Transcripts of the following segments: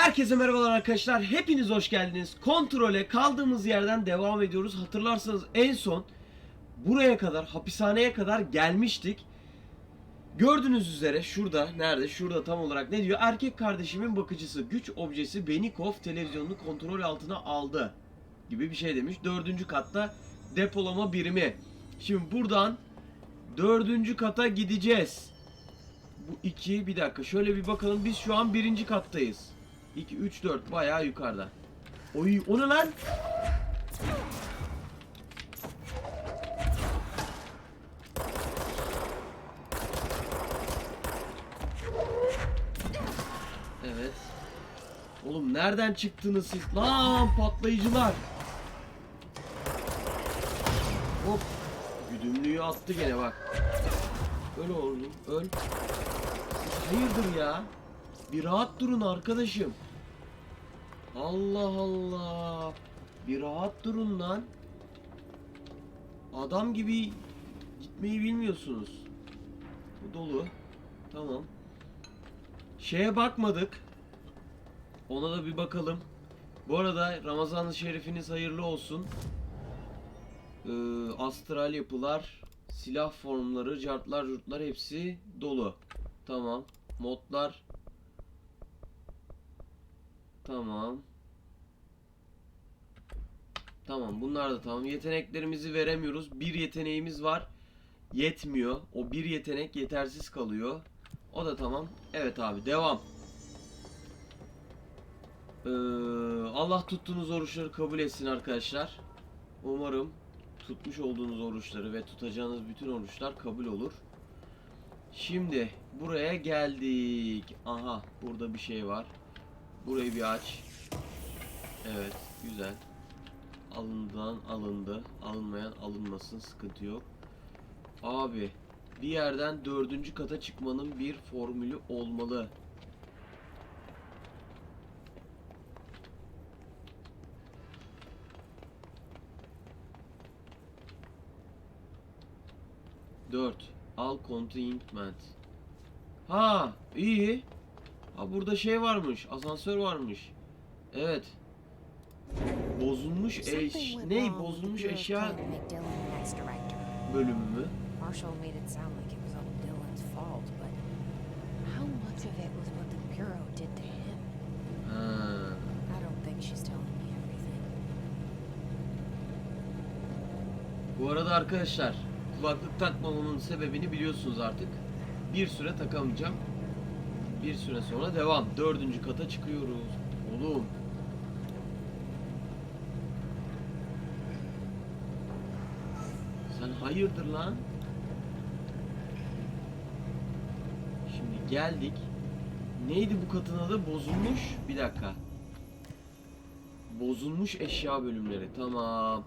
Herkese merhabalar arkadaşlar. Hepiniz hoş geldiniz. Kontrole kaldığımız yerden devam ediyoruz. Hatırlarsanız en son buraya kadar, hapishaneye kadar gelmiştik. Gördüğünüz üzere şurada, nerede? Şurada tam olarak ne diyor? Erkek kardeşimin bakıcısı, güç objesi Benikov televizyonunu kontrol altına aldı. Gibi bir şey demiş. Dördüncü katta depolama birimi. Şimdi buradan dördüncü kata gideceğiz. Bu iki bir dakika şöyle bir bakalım biz şu an birinci kattayız. 2 3 4 bayağı yukarıda. Oy o ne lan? Evet. Oğlum nereden çıktınız siz? Lan patlayıcılar. Hop. Güdümlüğü attı gene bak. Öl oğlum öl. Hayırdır ya? Bir rahat durun arkadaşım. Allah Allah. Bir rahat durun lan. Adam gibi gitmeyi bilmiyorsunuz. Bu dolu. Tamam. Şeye bakmadık. Ona da bir bakalım. Bu arada Ramazan-ı Şerifiniz hayırlı olsun. Ee, astral yapılar, silah formları, cartlar, curtlar hepsi dolu. Tamam. Modlar Tamam. Tamam bunlar da tamam. Yeteneklerimizi veremiyoruz. Bir yeteneğimiz var. Yetmiyor. O bir yetenek yetersiz kalıyor. O da tamam. Evet abi devam. Ee, Allah tuttuğunuz oruçları kabul etsin arkadaşlar. Umarım tutmuş olduğunuz oruçları ve tutacağınız bütün oruçlar kabul olur. Şimdi buraya geldik. Aha burada bir şey var. Burayı bir aç. Evet, güzel. Alından alındı. Alınmayan alınmasın, sıkıntı yok. Abi, bir yerden dördüncü kata çıkmanın bir formülü olmalı. Dört. Al containment. Ha, iyi. Ha burada şey varmış. Asansör varmış. Evet. Bozulmuş eş... Something went Ne? wrong with Bozulmuş eşya bölümü mü? Marshall made it sound like it was all Dillon's fault, but how much of it was what the bureau did to him? Ha. I don't think she's telling me everything. Bu arada arkadaşlar kulaklık takmamamın sebebini biliyorsunuz artık. Bir süre takamayacağım. Bir süre sonra devam. Dördüncü kata çıkıyoruz. Oğlum. Sen hayırdır lan? Şimdi geldik. Neydi bu katın adı? Bozulmuş. Bir dakika. Bozulmuş eşya bölümleri. Tamam.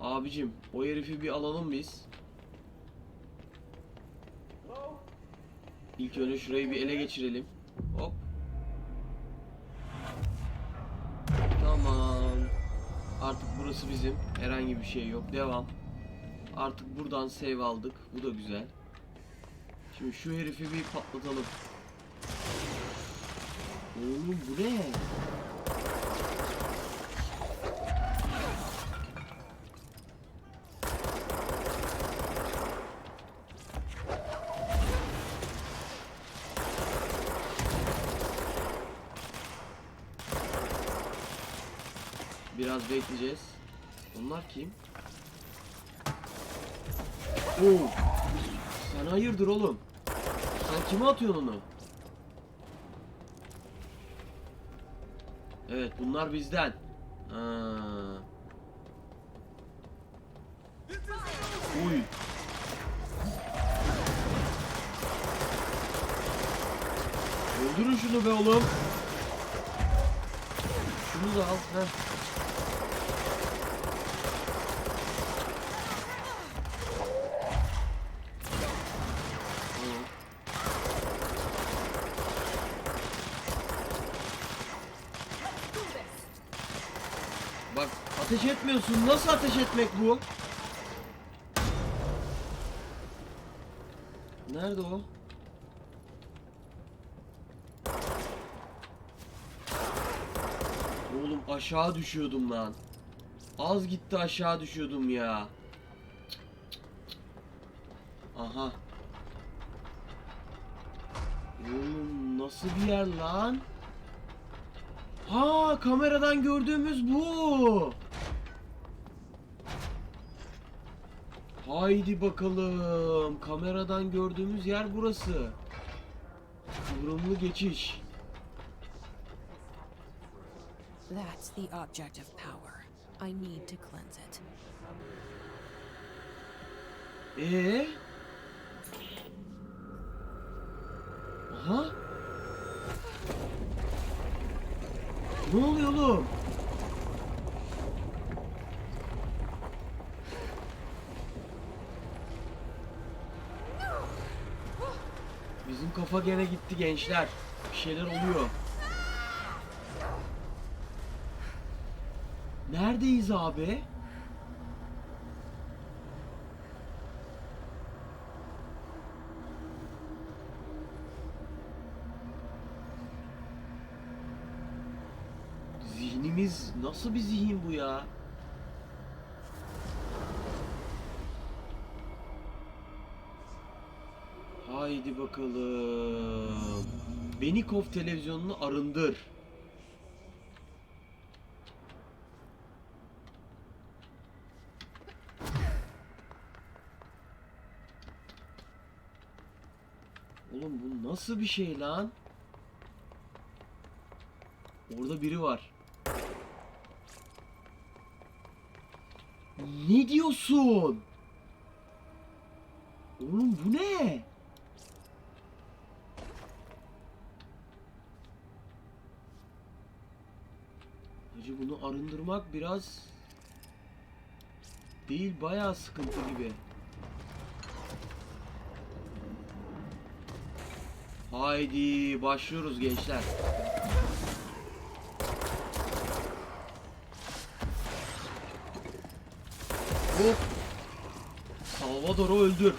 Abicim o herifi bir alalım biz. İlk önce şurayı bir ele geçirelim. Hop. Tamam. Artık burası bizim. Herhangi bir şey yok. Devam. Artık buradan save aldık. Bu da güzel. Şimdi şu herifi bir patlatalım. Oğlum bu ne? Biraz bekleyeceğiz. Onlar kim? Oo. Sen hayırdır oğlum? Sen kime atıyorsun onu? Evet bunlar bizden. Ha. Uy. Öldürün şunu be oğlum. Şunu da al. Heh. Tamam. Bak ateş etmiyorsun. Nasıl ateş etmek bu? Nerede o? aşağı düşüyordum lan. Az gitti aşağı düşüyordum ya. Aha. Oğlum nasıl bir yer lan? Ha kameradan gördüğümüz bu. Haydi bakalım. Kameradan gördüğümüz yer burası. Kıvrımlı geçiş. That's the object of power. I need to cleanse it. Ee? Oğlum? Bizim kafa gene gitti gençler. Bir şeyler oluyor. Neredeyiz abi? Nasıl bir zihin bu ya? Haydi bakalım. Benikov televizyonunu arındır. Oğlum bu nasıl bir şey lan? Orada biri var. Ne diyorsun? Oğlum bu ne? Hacı bunu arındırmak biraz değil bayağı sıkıntı gibi. Haydi başlıyoruz gençler. Hop. Salvador'u öldür.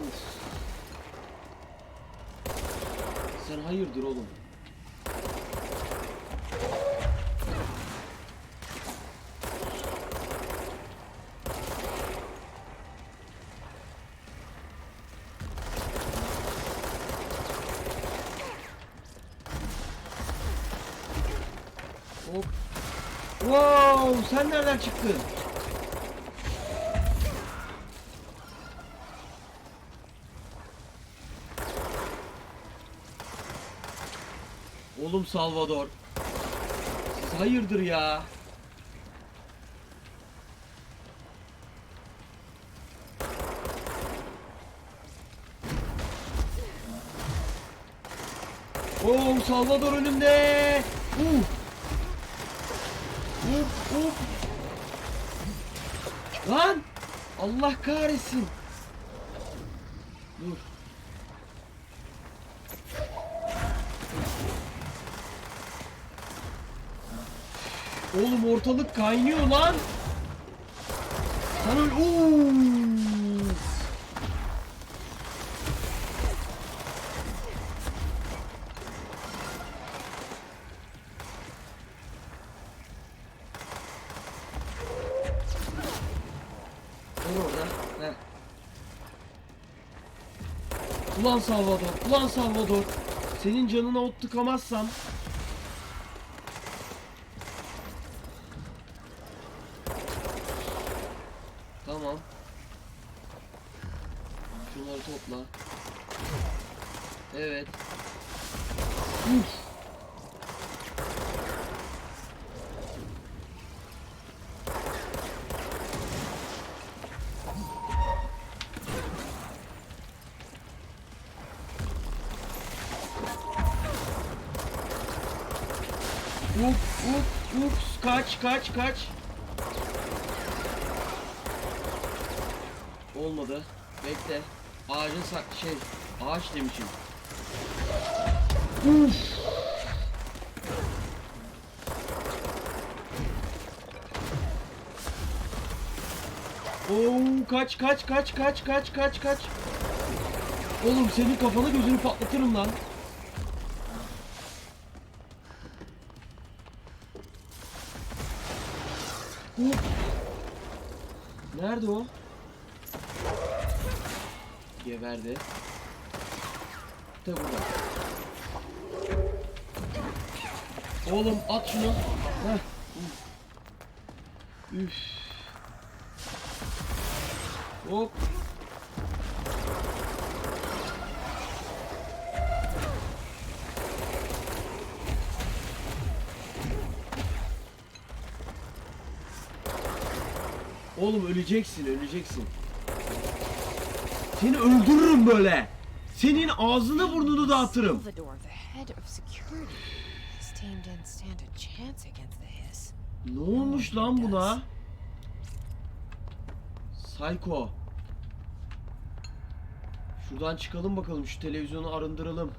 Uf. Sen hayırdır oğlum? Hop. Wow, sen nereden çıktın? Oğlum Salvador. Siz hayırdır ya? Oo Salvador önümde. Uh. Uf uf. Lan! Allah kahretsin. Dur. Oğlum ortalık kaynıyor lan. Sen öyle... Oo! Dur orada. Heh. Ulan Salvador, ulan Salvador. Senin canına ot tıkamazsam Tamam. Şunları topla. Evet. Uf. Up up ups kaç kaç kaç. Olmadı. Bekle. Ağacın sak şey ağaç demişim. Uf. Oo kaç kaç kaç kaç kaç kaç kaç. Oğlum senin kafanı gözünü patlatırım lan. Nerede o? Geberdi. De burada. Oğlum at şunu. Heh. Üf. Hop. Oğlum öleceksin, öleceksin. Seni öldürürüm böyle. Senin ağzını burnunu dağıtırım. Ne olmuş lan buna? Psycho. Şuradan çıkalım bakalım şu televizyonu arındıralım.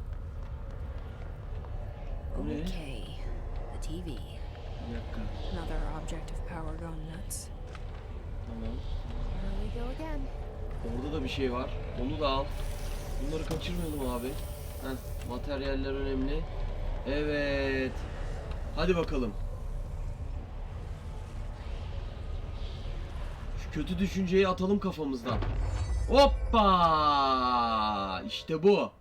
Bu ne? Okay, the TV. Bir dakika. Orada da bir şey var. Onu da al. Bunları kaçırmayalım abi. Heh, materyaller önemli. Evet. Hadi bakalım. Şu kötü düşünceyi atalım kafamızdan. Hoppa! İşte bu.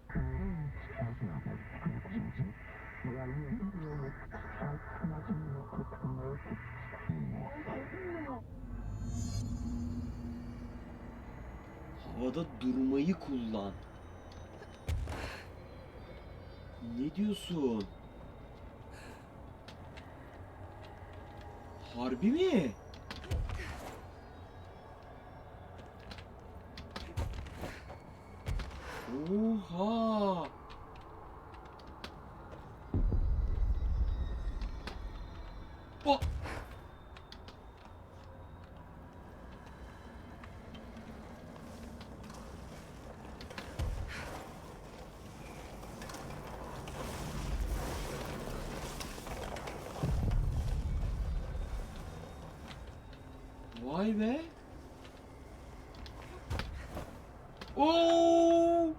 Havada durmayı kullan. Ne diyorsun? Harbi mi? Oha! O Vay be. Oo!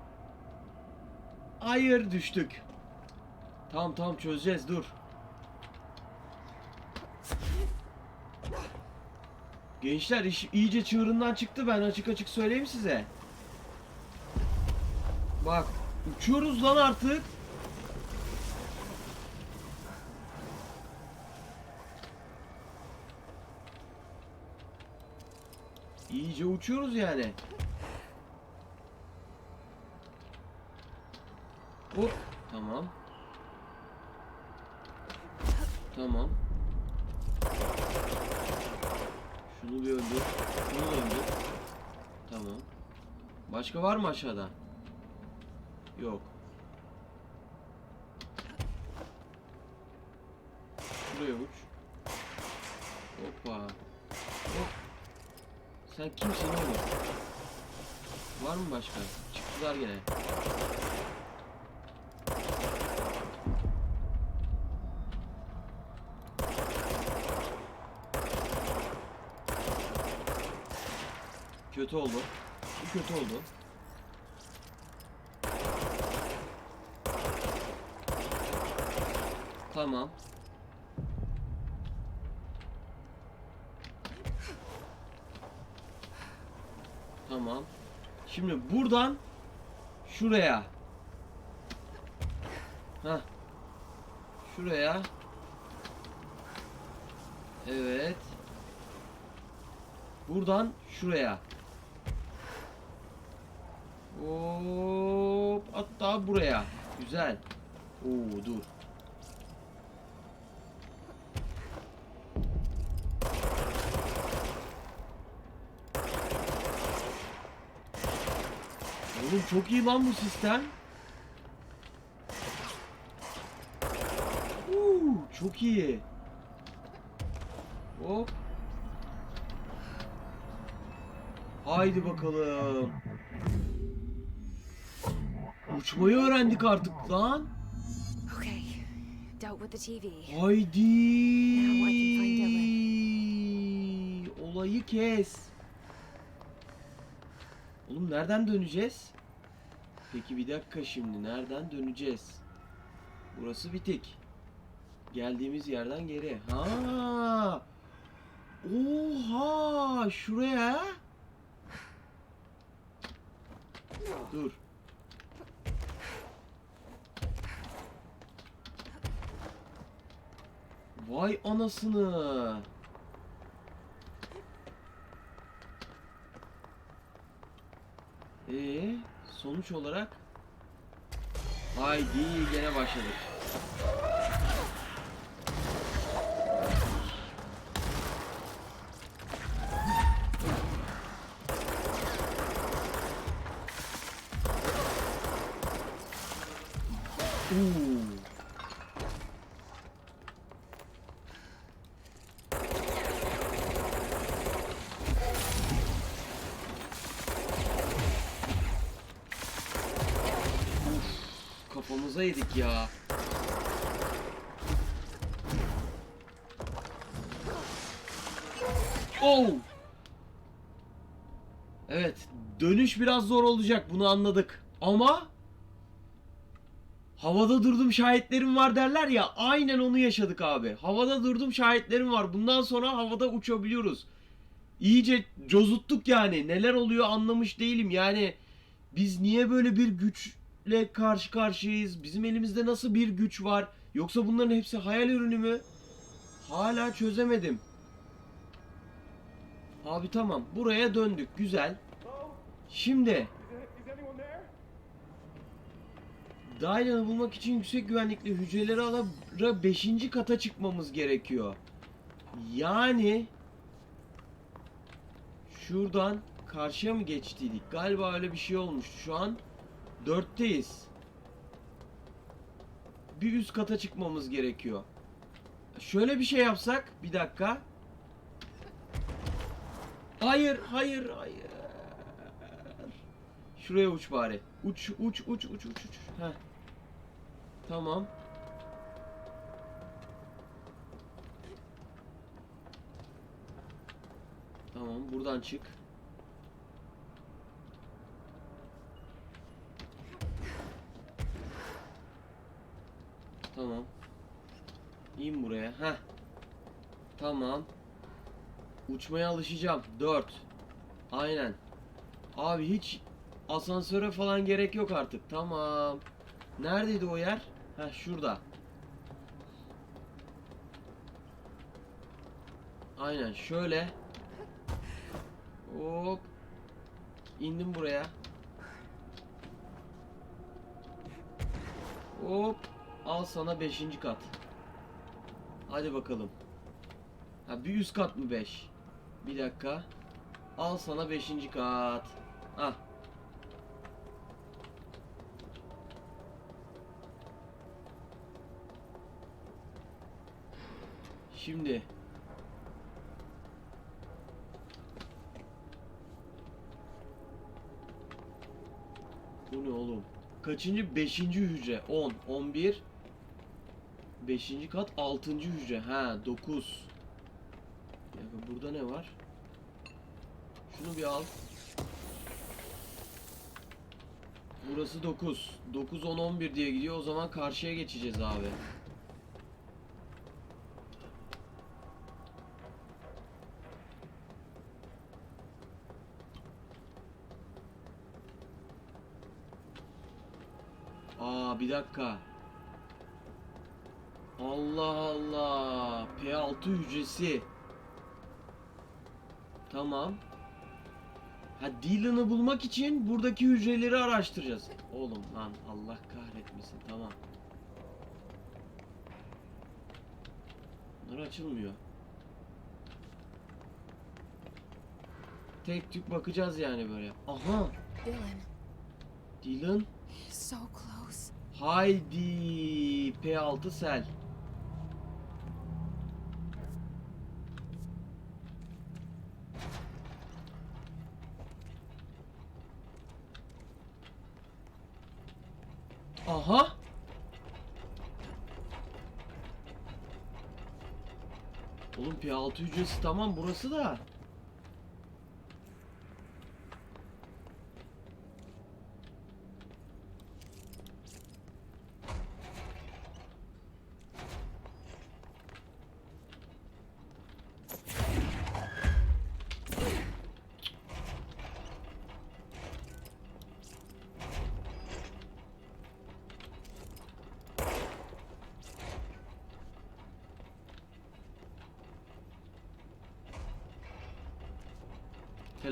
Hayır düştük. Tamam tamam çözeceğiz dur. Gençler iş iyice çığırından çıktı ben açık açık söyleyeyim size. Bak uçuyoruz lan artık. İyice uçuyoruz yani. Hop. Tamam. Tamam. Şunu bir öldür. Şunu öldür. Tamam. Başka var mı aşağıda? Yok. Şuraya uç. Hoppa. Sen kimsin oğlum? Var mı başka? Çıktılar gene. Kötü oldu. Bu kötü oldu. Tamam. Tamam. Şimdi buradan şuraya. Ha. Şuraya. Evet. Buradan şuraya. Hop, hatta buraya. Güzel. Oo, dur. Oğlum çok iyi lan bu sistem. Uuu, çok iyi. Hop. Haydi bakalım. Uçmayı öğrendik artık lan. Haydi. Olayı kes. Oğlum nereden döneceğiz? Peki bir dakika şimdi nereden döneceğiz? Burası bitik. Geldiğimiz yerden geri. Ha. Oha, şuraya. Dur. Vay anasını. Ee, sonuç olarak Haydi gene başladık. Oo. Yedik ya. Oh! Evet, dönüş biraz zor olacak bunu anladık. Ama havada durdum şahitlerim var derler ya aynen onu yaşadık abi. Havada durdum şahitlerim var. Bundan sonra havada uçabiliyoruz. İyice cozuttuk yani. Neler oluyor anlamış değilim. Yani biz niye böyle bir güçle karşı karşıyayız? Bizim elimizde nasıl bir güç var? Yoksa bunların hepsi hayal ürünü mü? Hala çözemedim. Abi tamam. Buraya döndük. Güzel. Şimdi Dylan'ı bulmak için yüksek güvenlikli hücreleri alıp 5. kata çıkmamız gerekiyor. Yani şuradan karşıya mı geçtiydik? Galiba öyle bir şey olmuştu. Şu an 4'teyiz. Bir üst kata çıkmamız gerekiyor. Şöyle bir şey yapsak. Bir dakika. Hayır, hayır, hayır. Şuraya uç bari. Uç, uç, uç, uç, uç, uç. Heh. Tamam. Tamam, buradan çık. Tamam. İn buraya. Heh. Tamam. Uçmaya alışacağım. 4. Aynen. Abi hiç asansöre falan gerek yok artık. Tamam. Neredeydi o yer? Ha şurada. Aynen şöyle. Hop. İndim buraya. Hop. Al sana 5. kat. Hadi bakalım. Ha bir üst kat mı 5? Bir dakika. Al sana 5. kat. Ah. Şimdi Bu ne oğlum? Kaçıncı? Beşinci hücre. 10, 11 Beşinci kat 6. hücre. Ha 9 Bir dakika, burada ne var? Şunu bir al. Burası 9. 9, 10, 11 diye gidiyor. O zaman karşıya geçeceğiz abi. Aa bir dakika. Allah Allah. P6 hücresi. Tamam. Ha Dylan'ı bulmak için buradaki hücreleri araştıracağız. Oğlum lan Allah kahretmesin. Tamam. Bunlar açılmıyor. Tek tük bakacağız yani böyle. Aha. Dylan, Dylan. so close. Haydi P6 sel. Aha. Oğlum P6 hücresi tamam burası da.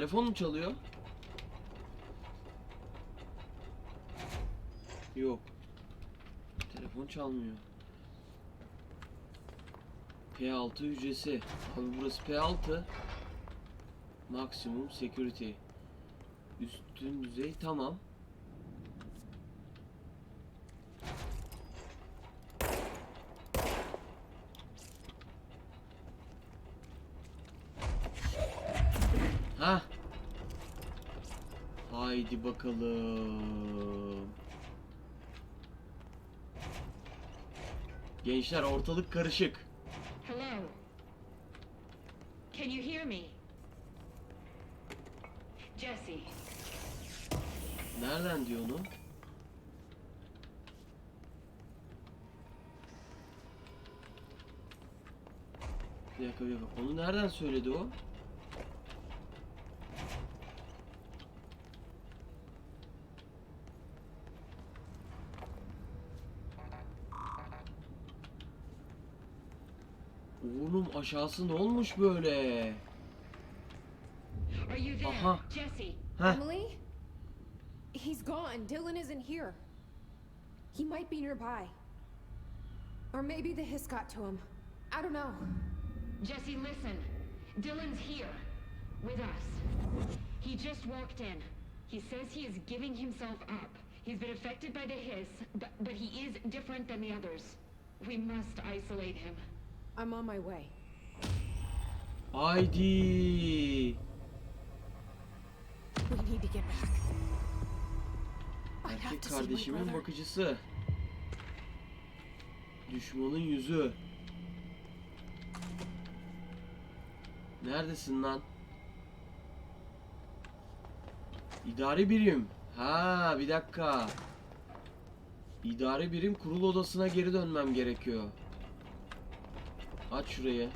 Telefon mu çalıyor? Yok. Telefon çalmıyor. P6 hücresi. Abi burası P6. Maksimum security. Üstün düzey tamam. Ha. Haydi bakalım. Gençler ortalık karışık. Hello. Can you hear me? Jesse, Nereden diyor onu? Bir dakika bir dakika. Onu nereden söyledi o? Aşağısı ne olmuş böyle? are you there? Aha. Jesse, Heh. Emily? He's gone. Dylan isn't here. He might be nearby. Or maybe the hiss got to him. I don't know. Jesse, listen. Dylan's here. With us. He just walked in. He says he is giving himself up. He's been affected by the hiss, but, but he is different than the others. We must isolate him. I'm on my way. Haydi. We need to get back. I have Erkek kardeşimin bakıcısı. Düşmanın yüzü. Neredesin lan? İdari birim. Ha, bir dakika. İdari birim kurul odasına geri dönmem gerekiyor. Aç şurayı.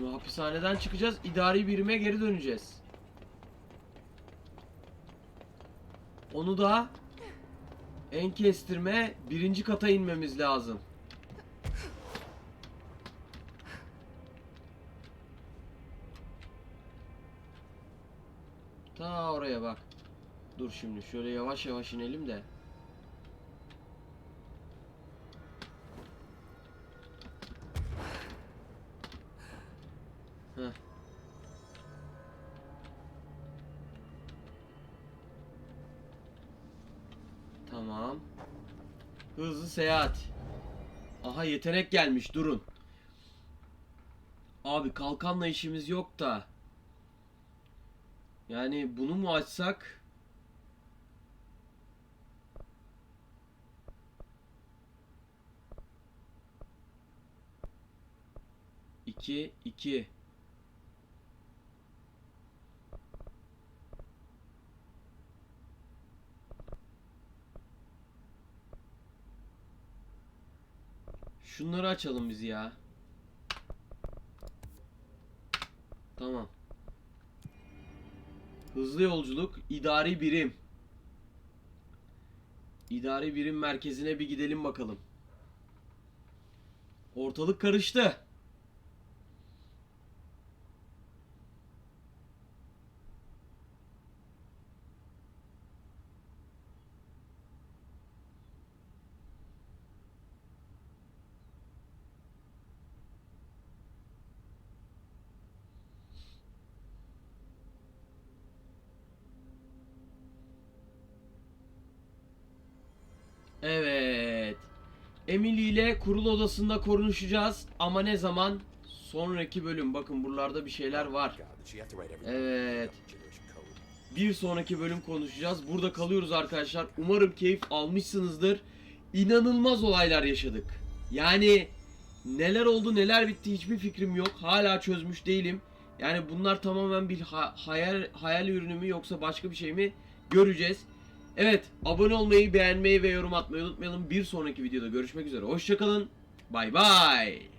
Şimdi hapishaneden çıkacağız. idari birime geri döneceğiz. Onu da en kestirme birinci kata inmemiz lazım. Ta oraya bak. Dur şimdi şöyle yavaş yavaş inelim de. Yetenek gelmiş durun. Abi kalkanla işimiz yok da. Yani bunu mu açsak? İki, iki. Şunları açalım biz ya. Tamam. Hızlı yolculuk, idari birim. İdari birim merkezine bir gidelim bakalım. Ortalık karıştı. Evet. Emily ile kurul odasında konuşacağız ama ne zaman? Sonraki bölüm. Bakın buralarda bir şeyler var. Evet. bir sonraki bölüm konuşacağız. Burada kalıyoruz arkadaşlar. Umarım keyif almışsınızdır. İnanılmaz olaylar yaşadık. Yani neler oldu neler bitti hiçbir fikrim yok. Hala çözmüş değilim. Yani bunlar tamamen bir ha- hayal hayal ürünü mü yoksa başka bir şey mi göreceğiz. Evet, abone olmayı, beğenmeyi ve yorum atmayı unutmayalım. Bir sonraki videoda görüşmek üzere. Hoşçakalın. Bay bay.